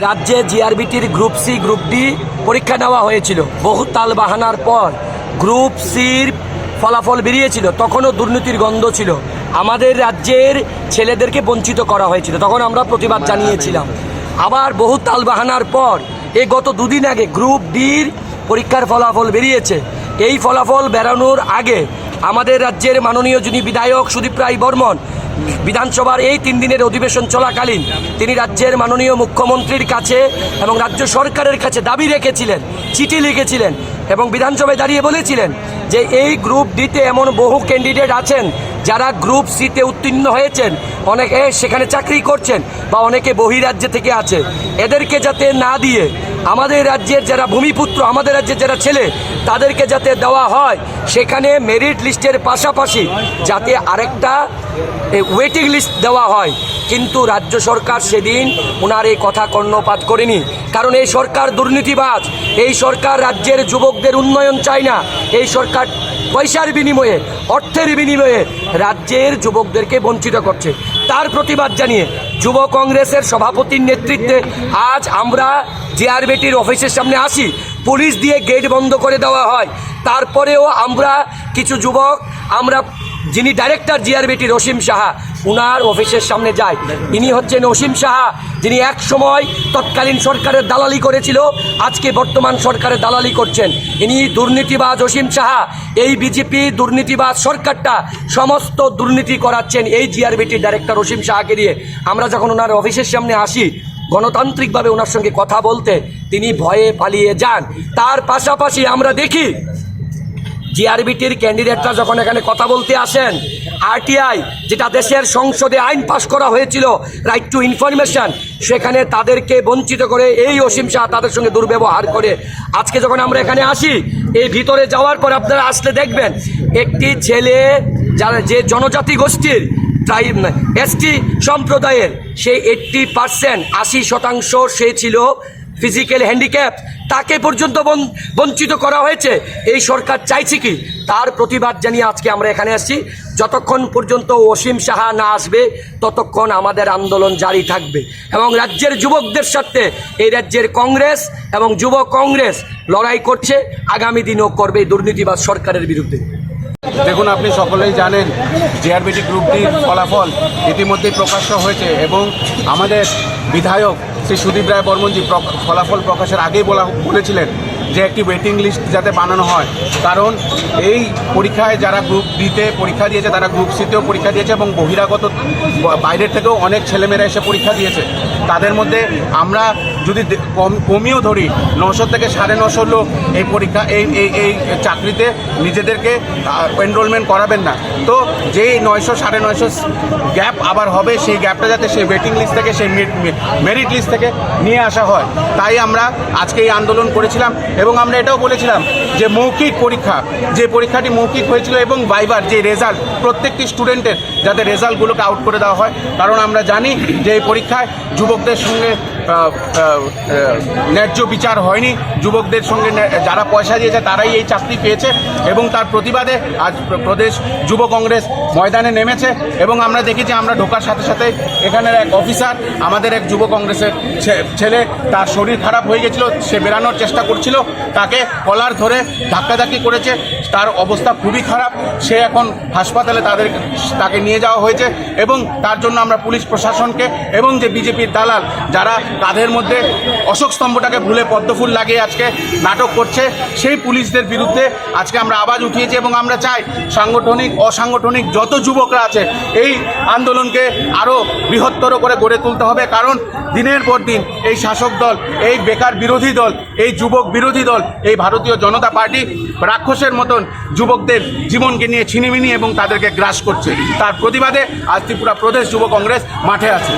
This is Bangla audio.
রাজ্যে জিআরবিটির গ্রুপ সি গ্রুপ ডি পরীক্ষা নেওয়া হয়েছিল। বহু তাল বাহানার পর গ্রুপ সির ফলাফল বেরিয়েছিল। তখনও দুর্নীতির গন্ধ ছিল। আমাদের রাজ্যের ছেলেদেরকে বঞ্চিত করা হয়েছিল। তখন আমরা প্রতিবাদ জানিয়েছিলাম। আবার বহু তাল বাহানার পর এ গত দুদিন আগে গ্রুপ ডির পরীক্ষার ফলাফল বেরিয়েছে। এই ফলাফল বেরানোর আগে আমাদের রাজ্যের মাননীয় যিনি বিধায়ক সুদীপ রায় বর্মন বিধানসভার এই তিন দিনের অধিবেশন চলাকালীন তিনি রাজ্যের মাননীয় মুখ্যমন্ত্রীর কাছে এবং রাজ্য সরকারের কাছে দাবি রেখেছিলেন, চিঠি লিখেছিলেন এবং বিধানসভায় দাঁড়িয়ে বলেছিলেন যে এই গ্রুপ ডিতে এমন বহু ক্যান্ডিডেট আছেন যারা গ্রুপ সিতে উত্তীর্ণ হয়েছেন, অনেকে সেখানে চাকরি করছেন বা অনেকে বহিরাজ্য থেকে আছে। এদেরকে যাতে না দিয়ে আমাদের রাজ্যের যারা ভূমিপুত্র, আমাদের রাজ্যের যারা ছেলে, তাদেরকে যাতে দেওয়া হয়, সেখানে মেরিট লিস্টের পাশাপাশি যাতে আরেকটা ওয়েটিং লিস্ট দেওয়া হয়। কিন্তু রাজ্য সরকার সেদিন ওনার এই কথা কর্ণপাত করেনি। কারণ এই সরকার দুর্নীতিবাজ, এই সরকার রাজ্যের যুবকদের উন্নয়ন চায় না। এই সরকার পয়সার বিনিময়ে, অর্থের বিনিময়ে রাজ্যের যুবকদেরকে বঞ্চিত করছে। তার প্রতিবাদ জানিয়ে যুব কংগ্রেসের সভাপতির নেতৃত্বে আজ আমরা জিআরবিটির অফিসের সামনে আসি পুলিশ দিয়ে গেট বন্ধ করে দেওয়া হয়। তারপরেও আমরা কিছু যুবক, আমরা যিনি ডাইরেক্টর জিআরবিটি রসিম সাহা, উনার অফিসের সামনে যায় ইনি হচ্ছেন অসীম সাহা, যিনি এক সময় তৎকালীন সরকারের দালালি করেছিল, আজকে বর্তমান সরকারের দালালি করছেন। ইনি দুর্নীতিবাজ অসীম সাহা, এই বিজেপি দুর্নীতিবাজ সরকারটা সমস্ত দুর্নীতি করাচ্ছেন এই জিআরবিটির ডাইরেক্টর অসীম সাহাকে দিয়ে। আমরা যখন ওনার অফিসের সামনে আসি গণতান্ত্রিকভাবে ওনার সঙ্গে কথা বলতে তিনি ভয়ে পালিয়ে যান। তার পাশাপাশি আমরা দেখি জিআরবিটির ক্যান্ডিডেটরা যখন এখানে কথা বলতে আসেন আরটিআই যেটা দেশের সংসদে আইন পাশ করা হয়েছিল রাইট টু ইনফরমেশন সেখানে তাদেরকে বঞ্চিত করে এই অসীম শাহ তাদের সঙ্গে দুর্ব্যবহার করে। আজকে যখন আমরা এখানে আসি, এই ভিতরে যাওয়ার পর আপনারা আসলে দেখবেন, একটি ছেলে, যারা যে জনজাতি গোষ্ঠীর ট্রাইব এসটি সম্প্রদায়ের সেই এইট্টি পার্সেন্ট আশি শতাংশ সে ছিল ফিজিক্যাল হ্যান্ডিক্যাপ তাকে পর্যন্ত বঞ্চিত করা হয়েছে। এই সরকার চাইছে কি? তার প্রতিবাদ জানিয়ে আজকে আমরা এখানে আসছি। যতক্ষণ পর্যন্ত অসীম সাহা না আসবে, ততক্ষণ আমাদের আন্দোলন জারি থাকবে। এবং রাজ্যের যুবকদের সাথে এই রাজ্যের কংগ্রেস এবং যুব কংগ্রেস লড়াই করছে। আগামী দিনও করবে দুর্নীতিবাদ সরকারের বিরুদ্ধে। দেখুন, আপনি সকলেই জানেন জিআরবিটি গ্রুপটির ফলাফল ইতিমধ্যেই প্রকাশ্য হয়েছে এবং আমাদের বিধায়ক শ্রী সুদীপ রায় বর্মনজি ফলাফল প্রকাশের আগেই বলা বলেছিলেন যে একটি ওয়েটিং লিস্ট যাতে বানানো হয়। কারণ এই পরীক্ষায় যারা গ্রুপ ডিতে পরীক্ষা দিয়েছে, তারা গ্রুপ সিতেও পরীক্ষা দিয়েছে এবং বহিরাগত বাইরের থেকেও অনেক ছেলেমেয়েরা এসে পরীক্ষা দিয়েছে। তাদের মধ্যে আমরা যদি কম, কমিয়েও ধরি, নশো থেকে সাড়ে নশো লোক এই পরীক্ষা, এই এই এই চাকরিতে নিজেদেরকে এনরোলমেন্ট করাবেন না। তো যেই নয়শো সাড়ে নয়শো গ্যাপ আবার হবে, সেই গ্যাপটা যাতে সেই ওয়েটিং লিস্ট থেকে, সেই মেরিট লিস্ট থেকে নিয়ে আসা হয়। তাই আমরা আজকে এই আন্দোলন করেছিলাম এবং আমরা এটাও বলেছিলাম যে মৌখিক পরীক্ষা, যে পরীক্ষাটি মৌখিক হয়েছিল এবং বাইবার যে রেজাল্ট প্রত্যেকটি স্টুডেন্টের যাতে রেজাল্টগুলোকে আউট করে দেওয়া হয়। কারণ আমরা জানি যে এই পরীক্ষায় যুবকদের সঙ্গে ন্যায্য বিচার হয়নি। যুবকদের সঙ্গে যারা পয়সা দিয়েছে, তারাই এই চাকরি পেয়েছে এবং তার প্রতিবাদে আজ প্রদেশ যুব কংগ্রেস ময়দানে নেমেছে এবং আমরা দেখেছি, আমরা ঢোকার সাথে সাথে এখানের এক অফিসার, আমাদের এক যুব কংগ্রেসের ছেলে, তার শরীর খারাপ হয়ে গেছিল, সে বেরানোর চেষ্টা করছিল, তাকে কলার ধরে ধাক্কাধাক্কি করেছে, তার অবস্থা খুবই খারাপ, সে এখন হাসপাতালে তাদের, তাকে নিয়ে যাওয়া হয়েছে এবং তার জন্য আমরা পুলিশ প্রশাসনকে এবং যে বিজেপির দালাল, যারা কাঁধের মধ্যে অশোক স্তম্ভটাকে ভুলে পদ্মফুল লাগিয়ে আজকে নাটক করছে। সেই পুলিশদের বিরুদ্ধে আজকে আমরা আওয়াজ উঠিয়েছি এবং আমরা চাই সাংগঠনিক, অসাংগঠনিক যত যুবকরা আছে এই আন্দোলনকে আরও বৃহত্তর করে গড়ে তুলতে হবে। কারণ দিনের পর দিন এই শাসক দল, এই বেকার বিরোধী দল, এই যুবক বিরোধী দল, এই ভারতীয় জনতা পার্টি রাক্ষসের মতন যুবকদের জীবনকে নিয়ে ছিনিমিনি এবং তাদেরকে গ্রাস করছে। তার প্রতিবাদে আজ ত্রিপুরা প্রদেশ যুব কংগ্রেস মাঠে আছে।